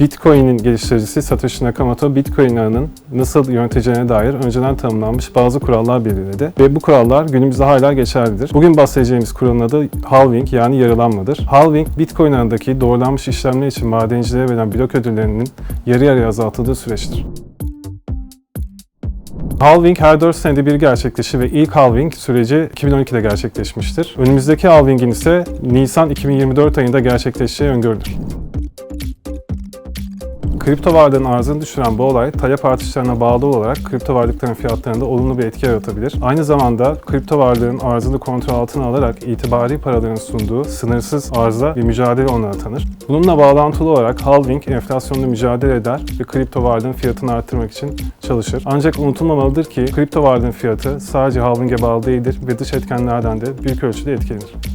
Bitcoin'in geliştiricisi Satoshi Nakamoto, Bitcoin ağının nasıl yöneteceğine dair önceden tanımlanmış bazı kurallar belirledi. Ve bu kurallar günümüzde hala geçerlidir. Bugün bahsedeceğimiz kuralın adı halving yani yarılanmadır. Halving, Bitcoin ağındaki doğrulanmış işlemler için madencilere verilen blok ödüllerinin yarı yarıya azaltıldığı süreçtir. Halving her 4 senede bir gerçekleşir ve ilk halving süreci 2012'de gerçekleşmiştir. Önümüzdeki halvingin ise Nisan 2024 ayında gerçekleşeceği öngörülür. Kripto varlığın arzını düşüren bu olay talep artışlarına bağlı olarak kripto varlıkların fiyatlarında olumlu bir etki yaratabilir. Aynı zamanda kripto varlığın arzını kontrol altına alarak itibari paraların sunduğu sınırsız arza bir mücadele olarak tanır. Bununla bağlantılı olarak halving enflasyonla mücadele eder ve kripto varlığın fiyatını arttırmak için çalışır. Ancak unutulmamalıdır ki kripto varlığın fiyatı sadece halving'e bağlı değildir ve dış etkenlerden de büyük ölçüde etkilenir.